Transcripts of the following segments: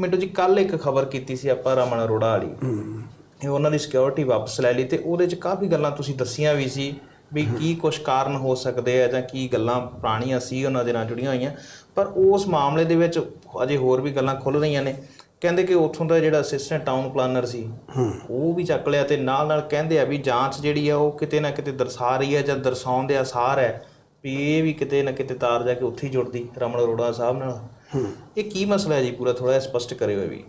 ਮਿੰਟੂ ਜੀ ਕੱਲ ਇੱਕ ਖਬਰ ਕੀਤੀ ਸੀ ਆਪਾਂ ਰਮਨ ਅਰੋੜਾ ਵਾਲੀ। ਇਹ ਉਹਨਾਂ ਦੀ ਸਿਕਿਉਰਿਟੀ ਵਾਪਸ ਲੈ ਲਈ ਤੇ ਉਹਦੇ 'ਚ ਕਾਫੀ ਗੱਲਾਂ ਤੁਸੀਂ ਦੱਸੀਆਂ ਵੀ ਸੀ ਵੀ ਕੀ ਕੁਝ ਕਾਰਨ ਹੋ ਸਕਦੇ ਆ ਜਾਂ ਕੀ ਗੱਲਾਂ ਪੁਰਾਣੀਆਂ ਸੀ ਉਹਨਾਂ ਦੇ ਨਾਲ ਜੁੜੀਆਂ ਹੋਈਆਂ। ਪਰ ਉਸ ਮਾਮਲੇ ਦੇ ਵਿੱਚ ਅਜੇ ਹੋਰ ਵੀ ਗੱਲਾਂ ਖੁੱਲ ਰਹੀਆਂ ਨੇ। ਕਹਿੰਦੇ ਕਿ ਉੱਥੋਂ ਦਾ ਜਿਹੜਾ ਅਸਿਸਟੈਂਟ ਟਾਊਨ ਪਲਾਨਰ ਸੀ ਉਹ ਵੀ ਚੱਕ ਲਿਆ ਤੇ ਨਾਲ ਨਾਲ ਕਹਿੰਦੇ ਆ ਵੀ ਜਾਂਚ ਜਿਹੜੀ ਆ ਉਹ ਕਿਤੇ ਨਾ ਕਿਤੇ ਦਰਸਾ ਰਹੀ ਹੈ ਜਾਂ ਦਰਸਾਉਣ ਦੇ ਆਸਾਰ ਹੈ ਵੀ ਇਹ ਵੀ ਕਿਤੇ ਨਾ ਕਿਤੇ ਤਾਰ ਜਾ ਕੇ ਉੱਥੇ ਹੀ ਜੁੜਦੀ ਰਮਨ ਅਰੋੜਾ ਸਾਹਿਬ ਨਾਲ। ਇਹ ਕੀ ਮਸਲਾ ਹੈ ਜੀ ਪੂਰਾ ਥੋੜਾ ਜਿਹਾ ਸਪਸ਼ਟ ਕਰਿਓ ਇਹ ਵੀ।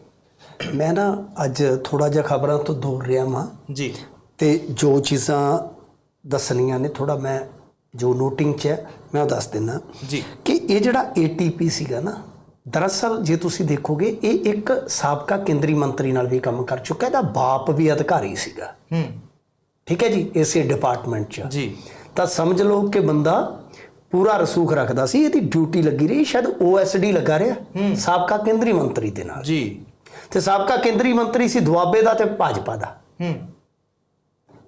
ਮੈਂ ਨਾ ਅੱਜ ਥੋੜਾ ਜਿਹਾ ਖਬਰਾਂ ਤੋਂ ਦੂਰ ਰਿਹਾ ਵਾਂ। ਜੀ। ਤੇ ਜੋ ਚੀਜ਼ਾਂ ਦੱਸਣੀਆਂ ਨੇ ਥੋੜਾ ਮੈਂ ਜੋ ਨੋਟਿੰਗ 'ਚ ਹੈ ਮੈਂ ਉਹ ਦੱਸ ਦਿੰਦਾ। ਜੀ। ਕਿ ਇਹ ਜਿਹੜਾ ATP ਸੀਗਾ ਨਾ ਦਰਅਸਲ ਜੇ ਤੁਸੀਂ ਦੇਖੋਗੇ ਇਹ ਇੱਕ ਸਾਬਕਾ ਕੇਂਦਰੀ ਮੰਤਰੀ ਨਾਲ ਵੀ ਕੰਮ ਕਰ ਚੁੱਕਾ ਇਹਦਾ ਬਾਪ ਵੀ ਅਧਿਕਾਰੀ ਸੀਗਾ। ਹੂੰ। ਠੀਕ ਹੈ ਜੀ ਇਸੇ ਡਿਪਾਰਟਮੈਂਟ 'ਚ। ਜੀ। ਤਾਂ ਸਮਝ ਲਓ ਕਿ ਬੰਦਾ ਪੂਰਾ ਰਸੂਖ ਰੱਖਦਾ ਸੀ ਇਹਦੀ ਡਿਊਟੀ ਲੱਗੀ ਰਹੀ ਸ਼ਾਇਦ OSD ਲੱਗਾ ਰਿਹਾ ਸਾਬਕਾ ਕੇਂਦਰੀ ਮੰਤਰੀ ਦੇ ਨਾਲ। ਜੀ। ਤੇ ਸਾਬਕਾ ਕੇਂਦਰੀ ਮੰਤਰੀ ਸੀ ਦੁਆਬੇ ਦਾ ਤੇ ਭਾਜਪਾ ਦਾ। ਹੂੰ।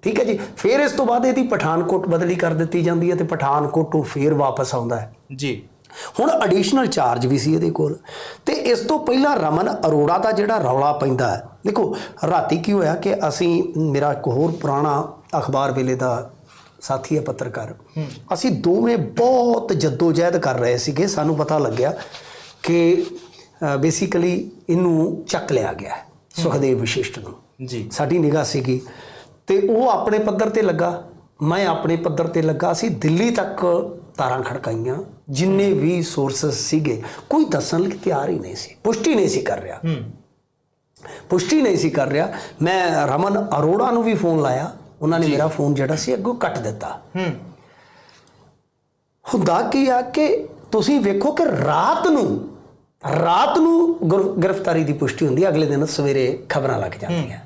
ਠੀਕ ਹੈ ਜੀ ਫਿਰ ਇਸ ਤੋਂ ਬਾਅਦ ਇਹਦੀ ਪਠਾਨਕੋਟ ਬਦਲੀ ਕਰ ਦਿੱਤੀ ਜਾਂਦੀ ਹੈ ਤੇ ਪਠਾਨਕੋਟ ਤੋਂ ਫਿਰ ਵਾਪਸ ਆਉਂਦਾ ਹੈ। ਜੀ। ਹੁਣ ਐਡੀਸ਼ਨਲ ਚਾਰਜ ਵੀ ਸੀ ਇਹਦੇ ਕੋਲ। ਤੇ ਇਸ ਤੋਂ ਪਹਿਲਾਂ ਰਮਨ ਅਰੋੜਾ ਦਾ ਜਿਹੜਾ ਰੌਲਾ ਪੈਂਦਾ ਹੈ ਦੇਖੋ ਰਾਤੀ ਕੀ ਹੋਇਆ ਕਿ ਅਸੀਂ ਮੇਰਾ ਇੱਕ ਹੋਰ ਪੁਰਾਣਾ ਅਖਬਾਰ ਵੇਲੇ ਦਾ ਸਾਥੀ ਹੈ ਪੱਤਰਕਾਰ। ਅਸੀਂ ਦੋਵੇਂ ਬਹੁਤ ਜਦੋਜਹਿਦ ਕਰ ਰਹੇ ਸੀਗੇ ਸਾਨੂੰ ਪਤਾ ਲੱਗਿਆ ਕਿ ਬੇਸਿਕਲੀ ਇਹਨੂੰ ਚੱਕ ਲਿਆ ਗਿਆ ਸੁਖਦੇਵ ਵਿਸ਼ਿਸ਼ਟ ਨੂੰ। ਜੀ। ਸਾਡੀ ਨਿਗਾਹ ਸੀਗੀ। ਤੇ ਉਹ ਆਪਣੇ ਪੱਧਰ ਤੇ ਲੱਗਾ ਮੈਂ ਆਪਣੇ ਪੱਧਰ ਤੇ ਲੱਗਾ ਸੀ ਦਿੱਲੀ ਤੱਕ ਤਾਰਾਂ ਖੜਕਾਈਆਂ ਜਿੰਨੇ ਵੀ ਸੋਰਸਸ ਸੀਗੇ ਕੋਈ ਦੱਸਣ ਲਈ ਤਿਆਰ ਹੀ ਨਹੀਂ ਸੀ ਪੁਸ਼ਟੀ ਨਹੀਂ ਸੀ ਕਰ ਰਿਹਾ। ਹੂੰ। ਪੁਸ਼ਟੀ ਨਹੀਂ ਸੀ ਕਰ ਰਿਹਾ। ਮੈਂ ਰਮਨ ਅਰੋੜਾ ਨੂੰ ਵੀ ਫੋਨ ਲਾਇਆ। ਉਹਨਾਂ ਨੇ ਮੇਰਾ ਫੋਨ ਜਿਹੜਾ ਸੀ ਅੱਗੋਂ ਕੱਟ ਦਿੱਤਾ। ਹੂੰ। ਹੁੰਦਾ ਕੀ ਆ ਕਿ ਤੁਸੀਂ ਵੇਖੋ ਕਿ ਰਾਤ ਨੂੰ ਰਾਤ ਨੂੰ ਗੁਰ- ਗ੍ਰਿਫਤਾਰੀ ਦੀ ਪੁਸ਼ਟੀ ਹੁੰਦੀ ਹੈ ਅਗਲੇ ਦਿਨ ਸਵੇਰੇ ਖਬਰਾਂ ਲੱਗ ਜਾਂਦੀਆਂ।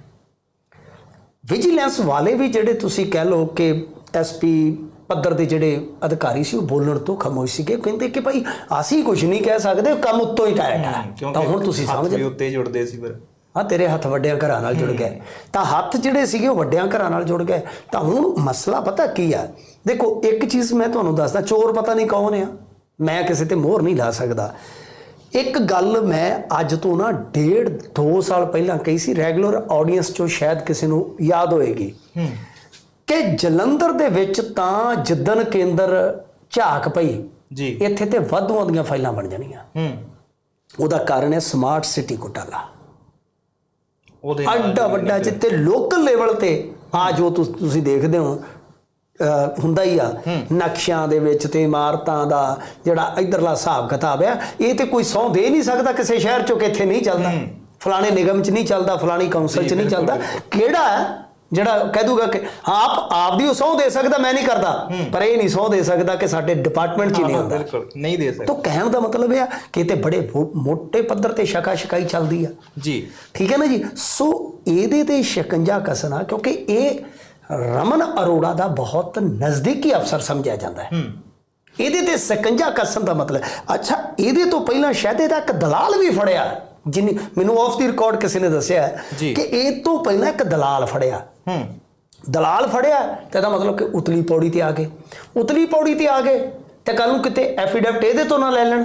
ਵਿਜੀਲੈਂਸ ਵਾਲੇ ਵੀ ਜਿਹੜੇ ਤੁਸੀਂ ਕਹਿ ਲਓ ਕਿ ਐਸਪੀ ਪੱਧਰ ਦੇ ਜਿਹੜੇ ਅਧਿਕਾਰੀ ਸੀ ਉਹ ਬੋਲਣ ਤੋਂ ਖਮੋਸ਼ ਸੀਗੇ। ਕਹਿੰਦੇ ਕਿ ਭਾਈ ਅਸੀਂ ਕੁਝ ਨਹੀਂ ਕਹਿ ਸਕਦੇ ਕੰਮ ਉੱਤੋਂ ਹੀ ਟਾਇਟ ਹੈ ਤਾਂ ਹੁਣ ਤੁਸੀਂ ਸਮਝ ਉੱਤੇ ਜੁੜਦੇ ਸੀ ਫਿਰ। ਹਾਂ ਤੇਰੇ ਹੱਥ ਵੱਡਿਆਂ ਘਰਾਂ ਨਾਲ ਜੁੜ ਗਏ। ਤਾਂ ਹੱਥ ਜਿਹੜੇ ਸੀਗੇ ਉਹ ਵੱਡਿਆਂ ਘਰਾਂ ਨਾਲ ਜੁੜ ਗਏ। ਤਾਂ ਹੁਣ ਮਸਲਾ ਪਤਾ ਕੀ ਆ? ਦੇਖੋ ਇੱਕ ਚੀਜ਼ ਮੈਂ ਤੁਹਾਨੂੰ ਦੱਸਦਾ ਚੋਰ ਪਤਾ ਨਹੀਂ ਕੌਣ ਆ। ਮੈਂ ਕਿਸੇ ਤੇ ਮੋਹਰ ਨਹੀਂ ਲਾ ਸਕਦਾ। ਇੱਕ ਗੱਲ ਮੈਂ ਅੱਜ ਤੋਂ ਨਾ ਡੇਢ 2 ਸਾਲ ਪਹਿਲਾਂ ਕਹੀ ਸੀ ਰੈਗੂਲਰ ਆਡੀਅנס ਚੋਂ ਸ਼ਾਇਦ ਕਿਸੇ ਨੂੰ ਯਾਦ ਹੋਏਗੀ। ਕਿ ਜਲੰਧਰ ਦੇ ਵਿੱਚ ਤਾਂ ਜਿੱਦਨ ਕੇਂਦਰ ਝਾਕ ਪਈ ਜੀ। ਇੱਥੇ ਤੇ ਵਾਧੂਆਂ ਦੀਆਂ ਫਾਈਲਾਂ ਬਣ ਜਾਣੀਆਂ। ਹੂੰ। ਉਹਦਾ ਕਾਰਨ ਹੈ ਸਮਾਰਟ ਸਿਟੀ ਘੁਟਾਲਾ। ਉਹਦੇ ਅੱਡਾ ਵੱਡਾ ਜਿੱਤੇ ਲੋਕਲ ਲੈਵਲ ਤੇ ਆ ਜੋ ਤੁਸ- ਦੇਖਦੇ ਹੋ ਹੁੰਦਾ ਹੀ ਆ। ਨਕਸ਼ਿਆਂ ਦੇ ਵਿੱਚ ਤੇ ਇਮਾਰਤਾਂ ਦਾ ਜਿਹੜਾ ਇਧਰਲਾ ਹਿਸਾਬ ਕਿਤਾਬ ਆ ਇਹ ਤੇ ਕੋਈ ਸੌ ਦੇ ਨਹੀਂ ਸਕਦਾ ਕਿਸੇ ਸ਼ਹਿਰ ਚੋਂ ਕਿ ਇੱਥੇ ਨਹੀਂ ਚੱਲਦਾ। ਫਲਾਣੇ ਨਿਗਮ 'ਚ ਨਹੀਂ ਚੱਲਦਾ ਫਲਾਣੀ ਕੌਂਸਲ 'ਚ ਨਹੀਂ ਚੱਲਦਾ। ਕਿਹੜਾ ਜਿਹੜਾ ਕਹਿ ਦੂਗਾ ਕਿ ਆਪ ਆਪ ਦੀ ਸਹੁੰ ਦੇ ਸਕਦਾ ਮੈਂ ਨਹੀਂ ਕਰਦਾ। ਪਰ ਇਹ ਨਹੀਂ ਸਹੁੰ ਦੇ ਸਕਦਾ ਕਿ ਸਾਡੇ ਡਿਪਾਰਟਮੈਂਟ 'ਚ ਨਹੀਂ ਹੁੰਦਾ। ਬਿਲਕੁਲ ਨਹੀਂ ਦੇ ਸਕਦੇ। ਤਾਂ ਕਹਿਣ ਦਾ ਮਤਲਬ ਇਹ ਆ ਕਿ ਤੇ ਬੜੇ ਮੋٹے ਪੱਧਰ ਤੇ ਸ਼ਕਾ ਸ਼ਕਾਈ ਚੱਲਦੀ ਆ। ਜੀ। ਠੀਕ ਹੈ ਨਾ ਜੀ? ਸੋ ਇਹਦੇ ਤੇ ਸ਼ਿਕੰਜਾ ਕਸਣਾ ਕਿਉਂਕਿ ਇਹ ਰਮਨ ਅਰੋੜਾ ਦਾ ਬਹੁਤ ਨਜ਼ਦੀਕੀ ਅਫਸਰ ਸਮਝਿਆ ਜਾਂਦਾ ਹੈ। ਹੂੰ। ਇਹਦੇ ਤੇ ਸ਼ਿਕੰਜਾ ਕਸਣ ਦਾ ਮਤਲਬ ਅੱਛਾ ਇਹਦੇ ਤੋਂ ਪਹਿਲਾਂ ਸ਼ਾਇਦ ਇਹਦਾ ਇੱਕ ਦਲਾਲ ਵੀ ਫੜਿਆ। ਜਿਨੀ ਮੈਨੂੰ ਆਫ ਦੀ ਰਿਕਾਰਡ ਕਿਸੇ ਨੇ ਦੱਸਿਆ। ਕਿ ਇਹ ਤੋਂ ਪਹਿਲਾਂ ਇੱਕ ਦਲਾਲ ਫੜਿਆ। ਹੂੰ। ਦਲਾਲ ਫੜਿਆ ਤੇ ਇਹਦਾ ਮਤਲਬ ਕਿ ਉਤਲੀ ਪੌੜੀ ਤੇ ਆ ਗਏ। ਉਤਲੀ ਪੌੜੀ ਤੇ ਆ ਗਏ ਤੇ ਕੱਲ ਨੂੰ ਕਿਤੇ ਐਫੀਡੈਵਿਟ ਇਹਦੇ ਤੋਂ ਨਾ ਲੈ ਲੈਣ।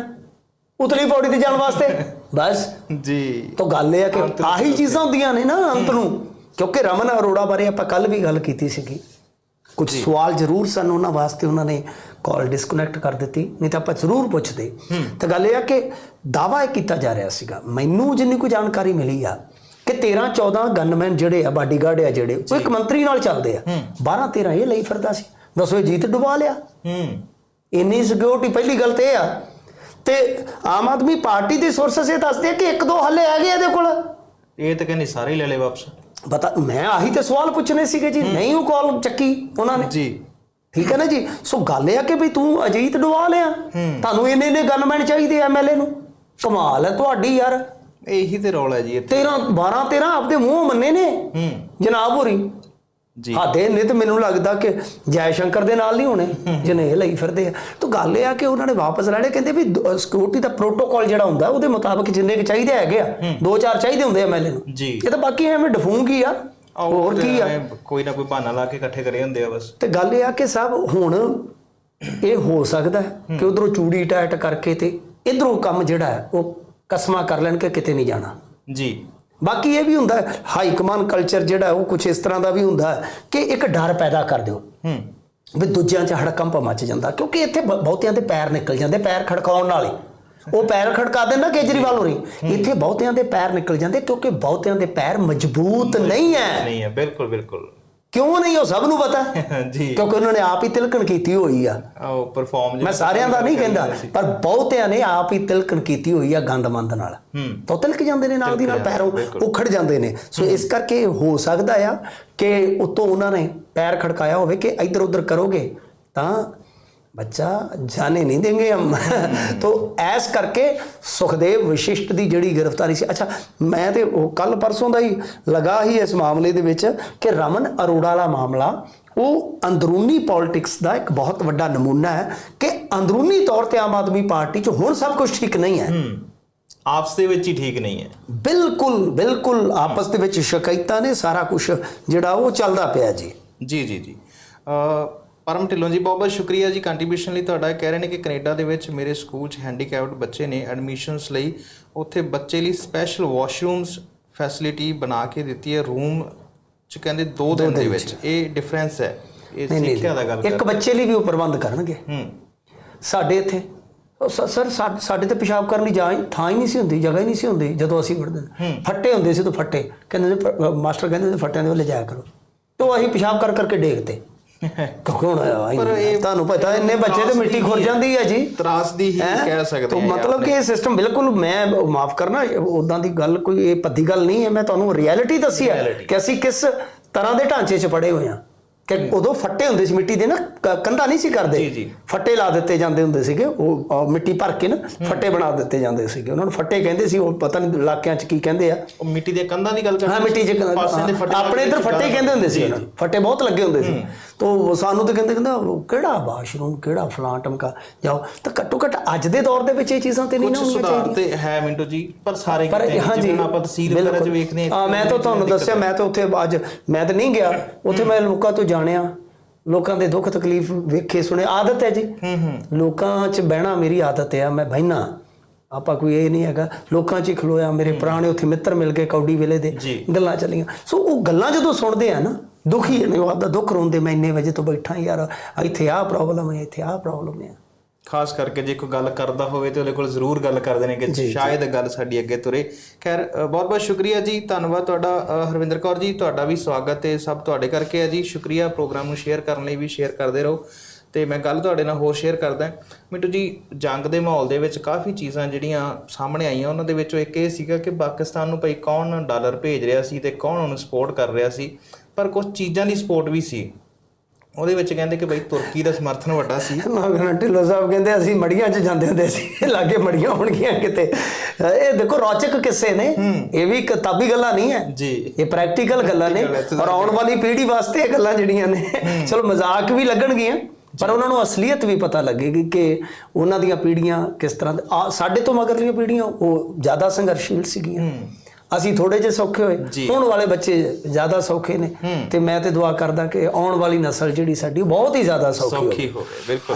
ਉਤਲੀ ਪੌੜੀ ਤੇ ਜਾਣ ਵਾਸਤੇ। ਬਸ। ਜੀ। ਤਾਂ ਗੱਲ ਇਹ ਆ ਕਿ ਆਹੀ ਚੀਜ਼ਾਂ ਹੁੰਦੀਆਂ ਨੇ ਨਾ ਅੰਤ ਨੂੰ। ਕਿਉਂਕਿ ਰਮਨ ਅਰੋੜਾ ਬਾਰੇ ਆਪਾਂ ਕੱਲ ਵੀ ਗੱਲ ਕੀਤੀ ਸੀਗੀ। ਕੁਝ ਸਵਾਲ ਜ਼ਰੂਰ ਸਨ ਉਹਨਾਂ ਵਾਸਤੇ ਉਹਨਾਂ ਨੇ ਕਾਲ ਡਿਸਕਨੈਕਟ ਕਰ ਦਿੱਤੀ ਨਹੀਂ ਤਾਂ ਆਪਾਂ ਜ਼ਰੂਰ ਪੁੱਛਦੇ। ਤਾਂ ਗੱਲ ਇਹ ਆ ਕਿ ਦਾਵਾ ਇਹ ਕੀਤਾ ਜਾ ਰਿਹਾ ਸੀਗਾ। ਮੈਨੂੰ ਜਿੰਨੀ ਕੋਈ ਜਾਣਕਾਰੀ ਮਿਲੀ ਆ ਕਿ 13 14 ਗਨਮੈਨ ਜਿਹੜੇ ਆ ਬਾਡੀਗਾਰਡ ਆ ਜਿਹੜੇ ਉਹ ਇੱਕ ਮੰਤਰੀ ਨਾਲ ਚੱਲਦੇ ਆ। 12 13 ਇਹ ਲਈ ਫਿਰਦਾ ਸੀ। ਦੱਸੋ ਇਹ ਜੀਤ ਡੁਬਾ ਲਿਆ? ਹੂੰ। ਇੰਨੀ ਸਿਕਿਉਰਿਟੀ ਪਹਿਲੀ ਗੱਲ ਤੇ ਇਹ ਆ। ਤੇ ਆਮ ਆਦਮੀ ਪਾਰਟੀ ਦੇ ਸੋਰਸਸ ਇਹ ਦੱਸਦੇ ਆ ਕਿ ਇੱਕ ਦੋ ਹੱਲੇ ਹੈਗੇ ਇਹਦੇ ਕੋਲ। ਇਹ ਤਾਂ ਕਹਿੰਦੇ ਸਾਰੇ ਲੈ ਲਏ ਵਾਪਸ। ਪਤਾ ਮੈਂ ਆਹੀ ਤੇ ਸਵਾਲ ਪੁੱਛਣੇ ਸੀਗੇ ਜੀ ਨਹੀਂ ਉਹ ਕਾਲ ਚੱਕੀ ਉਹਨਾਂ ਨੇ। ਜੀ। ਠੀਕ ਹੈ ਨਾ ਜੀ? ਸੋ ਗੱਲ ਇਹ ਆ ਕਿ ਵੀ ਤੂੰ ਅਜੀਤ ਡਵਾ ਲਿਆ ਤੁਹਾਨੂੰ ਇੰਨੇ ਇੰਨੇ ਗਨਮੈਨ ਚਾਹੀਦੇ ਐਮਐਲਏ ਨੂੰ? ਕਮਾਲ ਹੈ ਤੁਹਾਡੀ ਯਾਰ। ਇਹੀ ਤੇ ਰੌਲਾ ਹੈ ਜੀ ਇੱਥੇ। 13 12 13 ਆਪਦੇ ਮੂੰਹ ਮੰਨੇ ਨੇ। ਜਨਾਬ ਹੋਰੀ। ਹਾਦੇ ਨੇ ਤੇ ਮੈਨੂੰ ਲੱਗਦਾ ਕਿ ਜੈ ਸ਼ੰਕਰ ਦੇ ਨਾਲ ਨਹੀਂ ਹੋਣੇ ਜਿਹਨੇ ਇਹ ਲਈ ਫਿਰਦੇ ਆ। ਤਾਂ ਗੱਲ ਇਹ ਆ ਕਿ ਉਹਨਾਂ ਨੇ ਵਾਪਸ ਲੈਣੇ ਕਹਿੰਦੇ ਵੀ ਸਿਕਿਉਰਿਟੀ ਦਾ ਪ੍ਰੋਟੋਕਾਲ ਜਿਹੜਾ ਹੁੰਦਾ ਉਹਦੇ ਮੁਤਾਬਕ ਜਿੰਨੇ ਕਿ ਚਾਹੀਦੇ ਹੈਗੇ ਆ ਦੋ ਚਾਰ ਚਾਹੀਦੇ ਹੁੰਦੇ ਆ ਐਮਐਲਏ ਨੂੰ। ਜੀ। ਇਹ ਤਾਂ ਬਾਕੀ ਐਵੇਂ ਡਫੂੰਗੀ ਆ ਹੋਰ ਕੀ ਆ। ਕੋਈ ਨਾ ਕੋਈ ਬਹਾਨਾ ਲਾ ਕੇ ਇਕੱਠੇ ਕਰੇ ਹੁੰਦੇ ਆ ਬਸ। ਤੇ ਗੱਲ ਇਹ ਆ ਕਿ ਸਭ ਹੁਣ ਇਹ ਹੋ ਸਕਦਾ ਕਿ ਉਧਰੋਂ ਚੂੜੀ ਟਾਈਟ ਕਰਕੇ ਤੇ ਇਧਰੋਂ ਕੰਮ ਜਿਹੜਾ ਉਹ ਕਸਮਾਂ ਕਰ ਲੈਣ ਕਿ ਕਿਤੇ ਨਹੀਂ ਜਾਣਾ। ਜੀ। ਬਾਕੀ ਇਹ ਵੀ ਹੁੰਦਾ ਹੈ, ਹਾਈ ਕਮਾਂਡ ਕਲਚਰ ਜਿਹੜਾ ਉਹ ਕੁਝ ਇਸ ਤਰ੍ਹਾਂ ਦਾ ਵੀ ਹੁੰਦਾ ਕਿ ਇੱਕ ਡਰ ਪੈਦਾ ਕਰ ਦਿਓ। ਹੂੰ। ਵੀ ਦੂਜਿਆਂ 'ਚ ਹੜਕੰਪ ਮਚ ਜਾਂਦਾ ਕਿਉਂਕਿ ਇੱਥੇ ਬਹੁਤਿਆਂ ਦੇ ਪੈਰ ਨਿਕਲ ਜਾਂਦੇ ਪੈਰ ਖੜਕਾਉਣ ਨਾਲ ਹੀ। ਉਹ ਪੈਰ ਖੜਕਾ ਦੇਣ ਨਾ ਕੇਜਰੀਵਾਲ ਹੋਰੀ। ਇੱਥੇ ਬਹੁਤਿਆਂ ਦੇ ਪੈਰ ਨਿਕਲ ਜਾਂਦੇ ਕਿਉਂਕਿ ਬਹੁਤਿਆਂ ਦੇ ਪੈਰ ਮਜ਼ਬੂਤ ਨਹੀਂ ਹੈ। ਨਹੀਂ ਹੈ ਬਿਲਕੁਲ ਬਿਲਕੁਲ। ਕਿਉਂ ਨਹੀਂ ਉਹ ਸਭ ਨੂੰ ਪਤਾ? ਜੀ। ਕਿਉਂਕਿ ਉਹਨਾਂ ਨੇ ਆਪ ਹੀ ਤਿਲਕਣ ਕੀਤੀ ਹੋਈ ਆ। ਉਹ ਪਰਫਾਰਮ ਮੈਂ ਸਾਰਿਆਂ ਦਾ ਨਹੀਂ ਕਹਿੰਦਾ ਪਰ ਬਹੁਤਿਆਂ ਨੇ ਆਪ ਹੀ ਤਿਲਕਣ ਕੀਤੀ ਹੋਈ ਆ ਗੰਦਮੰਦ ਨਾਲ। ਹੂੰ। ਤਾਂ ਤਿਲਕ ਜਾਂਦੇ ਨੇ ਨਾਲ ਦੀ ਨਾਲ ਪੈਰੋਂ ਉਖੜ ਜਾਂਦੇ ਨੇ। ਸੋ ਇਸ ਕਰਕੇ ਹੋ ਸਕਦਾ ਆ ਕਿ ਉਤੋਂ ਉਹਨਾਂ ਨੇ ਪੈਰ ਖੜਕਾਇਆ ਹੋਵੇ ਕਿ ਇੱਧਰ ਉੱਧਰ ਕਰੋਗੇ ਤਾਂ ਬੱਚਾ ਜਾਣੇ ਨਹੀਂ ਦੇਂਗੇ ਹਮ। ਤੋ ਐਸ ਕਰਕੇ ਸੁਖਦੇਵ ਵਿਸ਼ਿਸ਼ਟ ਦੀ ਜਿਹੜੀ ਗ੍ਰਿਫਤਾਰੀ ਸੀ। ਅੱਛਾ ਮੈਂ ਤੇ ਉਹ ਕੱਲ ਪਰਸੋਂ ਦਾ ਹੀ ਲਗਾ ਹੀ ਇਸ ਮਾਮਲੇ ਦੇ ਵਿੱਚ ਕਿ ਰਮਨ ਅਰੋੜਾ ਵਾਲਾ ਮਾਮਲਾ ਉਹ ਅੰਦਰੂਨੀ ਪੋਲਿਟਿਕਸ ਦਾ ਇੱਕ ਬਹੁਤ ਵੱਡਾ ਨਮੂਨਾ ਹੈ ਕਿ ਅੰਦਰੂਨੀ ਤੌਰ ਤੇ ਆਮ ਆਦਮੀ ਪਾਰਟੀ 'ਚ ਹੁਣ ਸਭ ਕੁਝ ਠੀਕ ਨਹੀਂ ਹੈ। ਆਪਸ ਦੇ ਵਿੱਚ ਹੀ ਠੀਕ ਨਹੀਂ ਹੈ। ਬਿਲਕੁਲ ਬਿਲਕੁਲ ਆਪਸ ਦੇ ਵਿੱਚ ਸ਼ਿਕਾਇਤਾਂ ਨੇ ਸਾਰਾ ਕੁਝ ਜਿਹੜਾ ਉਹ ਚੱਲਦਾ ਪਿਆ ਜੀ। ਜੀ ਜੀ ਜੀ। ਅ ਪਰਮ ਢਿੱਲੋਂ ਜੀ ਬਹੁਤ ਬਹੁਤ ਸ਼ੁਕਰੀਆ ਜੀ ਕੰਟਰੀਬਿਊਸ਼ਨ ਲਈ ਤੁਹਾਡਾ। ਕਹਿ ਰਹੇ ਨੇ ਕਿ ਕੈਨੇਡਾ ਦੇ ਵਿੱਚ ਮੇਰੇ ਸਕੂਲ 'ਚ ਹੈਂਡੀਕੈਪਡ ਬੱਚੇ ਨੇ ਐਡਮਿਸ਼ਨਸ ਲਈ। ਉੱਥੇ ਬੱਚੇ ਲਈ ਸਪੈਸ਼ਲ ਵਾਸ਼ਰੂਮਸ ਫੈਸਿਲਿਟੀ ਬਣਾ ਕੇ ਦਿੱਤੀ ਹੈ। ਰੂਮ 'ਚ ਕਹਿੰਦੇ 2 ਦਿਨ ਦੇ ਵਿੱਚ। ਇਹ ਡਿਫਰੈਂਸ ਹੈ। ਇਹ ਸਿੱਖਿਆ ਦਾ ਗੱਲ ਇੱਕ ਬੱਚੇ ਲਈ ਵੀ ਉਹ ਪ੍ਰਬੰਧ ਕਰਨਗੇ। ਹੂੰ। ਸਾਡੇ ਇੱਥੇ ਉਹ ਸਰ ਸਾਡੇ ਤੇ ਪਿਸ਼ਾਬ ਕਰਨ ਲਈ ਜਾਂ ਥਾਂ ਹੀ ਨਹੀਂ ਸੀ ਹੁੰਦੀ ਜਗ੍ਹਾ ਹੀ ਨਹੀਂ ਸੀ ਹੁੰਦੀ ਜਦੋਂ ਅਸੀਂ ਪੜ੍ਹਦੇ ਫੱਟੇ ਹੁੰਦੇ ਸੀ ਤਾਂ ਫੱਟੇ। ਕਹਿੰਦੇ ਮਾਸਟਰ ਕਹਿੰਦੇ ਫੱਟਿਆਂ ਦੇ ਵੱਲੇ ਜਾਇਆ ਕਰੋ। ਤੇ ਅਸੀਂ ਪਿਸ਼ਾਬ ਕਰ ਕਰਕੇ ਡੇਗਤੇ ਕੌਣ ਆਇਆ ਤੁਹਾਨੂੰ ਪਤਾ ਇੰਨੇ ਬੱਚੇ ਤੇ ਮਿੱਟੀ ਖੁਰ ਜਾਂਦੀ ਹੈ ਜੀ। ਤਰਾਸ ਦੀ ਹੀ ਹੈਂ? ਕਹਿ ਸਕਦੇ ਤਾਂ ਹਾਂ ਮਤਲਬ ਕਿ ਇਹ ਸਿਸਟਮ ਬਿਲਕੁਲ ਮੈਂ ਮਾਫ ਕਰਨਾ ਉਦਾਂ ਦੀ ਗੱਲ ਕੋਈ ਇਹ ਪੱਦੀ ਗੱਲ ਨਹੀਂ ਹੈ। ਮੈਂ ਤੁਹਾਨੂੰ ਰਿਐਲਿਟੀ ਦੱਸੀ ਹੈ ਕਿ ਅਸੀਂ ਕਿਸ ਤਰ੍ਹਾਂ ਦੇ ਢਾਂਚੇ 'ਚ ਪੜੇ ਹੋਏ ਹਾਂ। ਕਿ ਉਦੋਂ ਫੱਟੇ ਹੁੰਦੇ ਸੀ ਮਿੱਟੀ ਦੇ ਨਾ ਕੰਧਾਂ ਨਹੀਂ ਸੀ ਕਰਦੇ। ਫੱਟੇ ਲਾ ਦਿੱਤੇ ਜਾਂਦੇ ਹੁੰਦੇ ਸੀਗੇ ਉਹ ਮਿੱਟੀ ਭਰ ਕੇ ਨਾ ਫੱਟੇ ਬਣਾ ਦਿੱਤੇ ਜਾਂਦੇ ਸੀਗੇ। ਉਹਨਾਂ ਨੂੰ ਫੱਟੇ ਕਹਿੰਦੇ ਸੀ ਉਹ ਪਤਾ ਨਹੀਂ ਇਲਾਕਿਆਂ 'ਚ ਕੀ ਕਹਿੰਦੇ ਆ। ਉਹ ਮਿੱਟੀ ਦੀਆਂ ਕੰਧਾਂ ਦੀ ਗੱਲ ਕਰਦੇ ਹਾਂ ਮਿੱਟੀ ਦੇ ਆਪਣੇ ਇੱਧਰ ਫੱਟੇ ਕਹਿੰਦੇ ਹੁੰਦੇ ਸੀ। ਫੱਟੇ ਬਹੁਤ ਲੱਗੇ ਹੁੰਦੇ ਸੀ। ਤੋਂ ਸਾਨੂੰ ਤਾਂ ਕਹਿੰਦੇ ਕਹਿੰਦਾ ਕਿਹੜਾ ਵਾਸ਼ਰੂਮ ਕਿਹੜਾ ਫਲਾਂ ਟਮਕਾ ਜਾਓ ਤਾਂ ਘੱਟੋ ਘੱਟ ਅੱਜ ਦੇ ਦੌਰ ਦੇ ਵਿੱਚ ਇਹ ਚੀਜ਼ਾਂ ਤੇ ਨਹੀਂ ਨਾ ਹੋਣੀਆਂ ਚਾਹੀਦੀਆਂ। ਤੇ ਹੈ ਮਿੰਟੂ ਜੀ ਪਰ ਸਾਰੇ ਕਿਤੇ ਜਿਵੇਂ ਆਪਾਂ ਤਹਿਸੀਲ ਵਗੈਰਾ ਚ। ਵੇਖਦੇ ਹਾਂ ਮੈਂ ਤਾਂ ਤੁਹਾਨੂੰ ਦੱਸਿਆ ਮੈਂ ਤਾਂ ਉੱਥੇ ਅੱਜ ਮੈਂ ਤਾਂ ਨਹੀਂ ਗਿਆ। ਉੱਥੇ ਮੈਂ ਲੋਕਾਂ ਤੋਂ ਜਾਣਿਆ ਲੋਕਾਂ ਦੇ ਦੁੱਖ ਤਕਲੀਫ ਵੇਖੇ ਸੁਣੇ ਆਦਤ ਹੈ ਜੀ। ਹੂੰ ਹੂੰ। ਲੋਕਾਂ 'ਚ ਬਹਿਣਾ ਮੇਰੀ ਆਦਤ ਹੈ ਮੈਂ ਬਹਿਣਾ ਆਪਾਂ ਕੋਈ ਇਹ ਨਹੀਂ ਹੈਗਾ ਲੋਕਾਂ 'ਚ ਹੀ ਖਲੋਇਆ ਮੇਰੇ ਪੁਰਾਣੇ ਉੱਥੇ ਮਿੱਤਰ ਮਿਲ ਗਏ ਕੌਡੀ ਵੇਲੇ ਦੇ। ਗੱਲਾਂ ਚੱਲੀਆਂ। ਸੋ ਉਹ ਗੱਲਾਂ ਜਦੋਂ ਸੁਣਦੇ ਆ ਨਾ ਦੁਖੀ ਨੇ ਉਹ ਆਪਦਾ ਦੁੱਖ ਰੋਂਦੇ ਮੈਂ ਇੰਨੇ ਵਜੇ ਤੋਂ ਬੈਠਾ ਯਾਰ ਇੱਥੇ ਆਹ ਪ੍ਰੋਬਲਮ ਹੈ ਇੱਥੇ ਆਹ ਪ੍ਰੋਬਲਮ ਹੈ। ਖਾਸ ਕਰਕੇ ਜੇ ਕੋਈ ਗੱਲ ਕਰਦਾ ਹੋਵੇ ਤੇ ਉਹਦੇ ਕੋਲ ਜ਼ਰੂਰ ਗੱਲ ਕਰਦੇ ਨੇ ਕਿ ਸ਼ਾਇਦ ਗੱਲ ਸਾਡੀ ਅੱਗੇ ਤੁਰੇ। ਖੈਰ ਬਹੁਤ ਬਹੁਤ ਸ਼ੁਕਰੀਆ ਜੀ ਧੰਨਵਾਦ ਤੁਹਾਡਾ ਹਰਵਿੰਦਰ ਕੌਰ ਜੀ ਤੁਹਾਡਾ ਵੀ ਸਵਾਗਤ ਹੈ ਸਭ ਤੁਹਾਡੇ ਕਰਕੇ ਹੈ ਜੀ। ਸ਼ੁਕਰੀਆ ਪ੍ਰੋਗਰਾਮ ਨੂੰ ਸ਼ੇਅਰ ਕਰਨ ਲਈ ਵੀ ਸ਼ੇਅਰ ਕਰਦੇ ਰਹੋ ਤੇ ਮੈਂ ਗੱਲ ਤੁਹਾਡੇ ਨਾਲ ਹੋਰ ਸ਼ੇਅਰ ਕਰਦਾ ਮਿੱਟੂ ਜੀ ਜੰਗ ਦੇ ਮਾਹੌਲ ਦੇ ਵਿੱਚ ਕਾਫੀ ਚੀਜ਼ਾਂ ਜਿਹੜੀਆਂ ਸਾਹਮਣੇ ਆਈਆਂ ਉਹਨਾਂ ਦੇ ਵਿੱਚੋਂ ਇੱਕ ਇਹ ਸੀਗਾ ਕਿ ਪਾਕਿਸਤਾਨ ਨੂੰ ਭਈ ਕੌਣ ਡਾਲਰ ਭੇਜ ਰਿਹਾ ਸੀ ਤੇ ਕੌਣ ਉਹਨੂੰ ਸਪੋਰਟ ਕਰ ਰਿਹਾ ਸੀ। ਪਰ ਕੁਝ ਚੀਜ਼ਾਂ ਦੀ ਸਪੋਰਟ ਵੀ ਸੀ। ਉਹਦੇ ਵਿੱਚ ਕਹਿੰਦੇ ਕਿ ਭਈ ਤੁਰਕੀ ਦਾ ਸਮਰਥਨ ਵੱਡਾ ਸੀ। ਨਾਗਨ ਢਿੱਲੋਂ ਸਾਹਿਬ ਕਹਿੰਦੇ ਅਸੀਂ ਮੜੀਆਂ 'ਚ ਜਾਂਦੇ ਹੁੰਦੇ ਸੀ ਲਾਗੇ ਮੜੀਆਂ ਹੋਣਗੀਆਂ ਕਿਤੇ। ਇਹ ਦੇਖੋ ਰੌਚਕ ਕਿੱਸੇ ਨੇ। ਇਹ ਵੀ ਕਿਤਾਬੀ ਗੱਲਾਂ ਨਹੀਂ ਹੈ। ਜੀ। ਇਹ ਪ੍ਰੈਕਟੀਕਲ ਗੱਲਾਂ ਨੇ। ਔਰ ਆਉਣ ਵਾਲੀ ਪੀੜ੍ਹੀ ਵਾਸਤੇ ਇਹ ਗੱਲਾਂ ਜਿਹੜੀਆਂ ਨੇ ਚਲੋ ਮਜ਼ਾਕ ਵੀ ਲੱਗਣਗੀਆਂ ਪਰ ਉਹਨਾਂ ਨੂੰ ਅਸਲੀਅਤ ਵੀ ਪਤਾ ਲੱਗੇਗੀ ਕਿ ਉਹਨਾਂ ਦੀਆਂ ਪੀੜ੍ਹੀਆਂ ਕਿਸ ਤਰ੍ਹਾਂ ਸਾਡੇ ਤੋਂ ਮਗਰਲੀਆਂ ਪੀੜ੍ਹੀਆਂ ਉਹ ਜ਼ਿਆਦਾ ਸੰਘਰਸ਼ੀਲ ਸੀਗੀਆਂ। ਅਸੀਂ ਥੋੜੇ ਜਿਹੇ ਸੌਖੇ ਹੋਏ। ਹੁਣ ਵਾਲੇ ਬੱਚੇ ਜ਼ਿਆਦਾ ਸੌਖੇ ਨੇ ਤੇ ਮੈਂ ਤੇ ਦੁਆ ਕਰਦਾ ਕਿ ਆਉਣ ਵਾਲੀ ਨਸਲ ਜਿਹੜੀ ਸਾਡੀ ਬਹੁਤ ਹੀ ਜ਼ਿਆਦਾ ਸੌਖੀ ਹੋਵੇ ਸੌਖੀ ਹੋਵੇ। ਬਿਲਕੁਲ।